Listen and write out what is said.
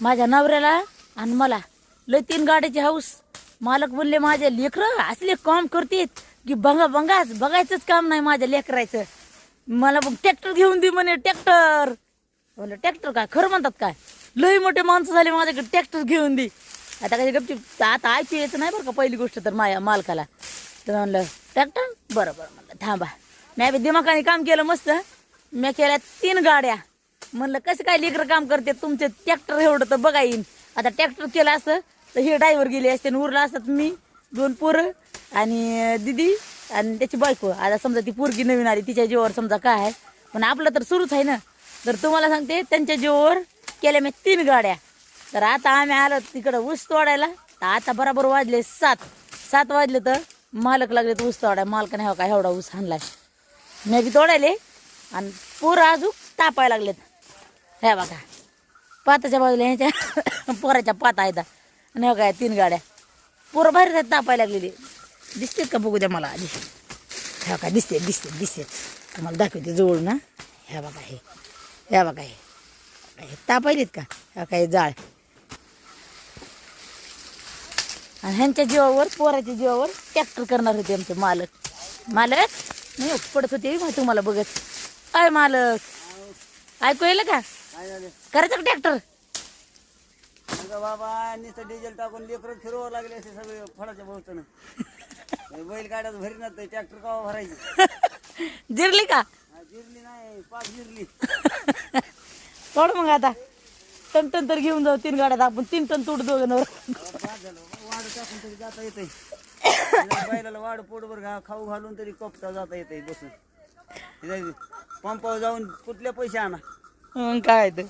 माझ्या नवऱ्याला आणि मला. लय तीन गाड्याची हाऊस. मालक बोलले माझे लेकरं असले काम करतेत की बघा बघाच बघायचंच काम नाही माझ्या लेकरायचं. मला मग ट्रॅक्टर घेऊन दे म्हणे ट्रॅक्टर. म्हणलं ट्रॅक्टर काय? खरं म्हणतात काय? लय मोठे माणसं झाले माझ्याकडे ट्रॅक्टर घेऊन दे. आता काही गपची आता ऐकू यायचं नाही बरं का पहिली गोष्ट तर माझ्या मालकाला. तर म्हणलं ट्रॅक्टर? बरं बरं. म्हणलं थांबा. मी बी दिमाखाने काम केलं मस्त. मी केल्या तीन गाड्या. म्हणलं कसं काय लेकरं काम करते? तुमचे ट्रॅक्टर एवढं तर बघा येईन. आता ट्रॅक्टर केलं असतं तर हे ड्रायव्हर गेले असते आणि उरला असतात मी दोन पोरं आणि दिदी आणि त्याची बायको. आता समजा ती पोरगी नवीन आली तिच्या जीवावर समजा काय आहे. पण आपलं तर सुरूच आहे ना. तर तुम्हाला सांगते त्यांच्या जीवावर केल्या मी तीन गाड्या. तर आता आम्ही आलो तिकडं ऊस तोडायला तर आता बरोबर वाजले सात. सात वाजले तर मालक लागले तर ऊस तोडाय मालकाने हो का एवढा ऊस आणलाय. मी बी तोडायले आणि पोरं अजून तापायला लागलेत. हे बघा. पाताच्या बाजूला ह्याच्या पोराच्या पाता आहेत. आणि हो काय तीन गाड्या. पोरं बाहेर आहेत तापायला लागलेली. दिसतेत का बघू द्या मला आधी. हे काय दिसते दिसते दिसते तुम्हाला दाखवते जवळ ना ह्या बघा हे. ह्या बघा हे. हे तापायलेत का? ह्या काय जाळ. आणि ह्यांच्या जीवावर पोराच्या जीवावर ट्रॅक्टर करणार होते आमचे मालक. मालक नाही पडत होते तुम्हाला बघत. अय मालक ऐकू येईल का? करायचं का ट्रॅक्टर बाबा नुसतं डिझेल टाकून लेकरं फिरवावं लागले असे सगळे फळाच्या भोवतनं. हे बैल गाड्यात भरी ना ट्रॅक्टर कवा भरायची. जिरली का? हा, जिरली नाही पाच जिरली. तोड मग आता. टन टन तर घेऊन जाऊ तीन गाड्यात आपण. तीन टन तोड दोघं झालं. वाढ टाकून तरी जाता येते बैलाला वाढ पोटभर घा खाऊ घालून तरी कोपटा जाता येते बसून. पंपावर जाऊन कुठले पैसे आणा. 嗯，改的。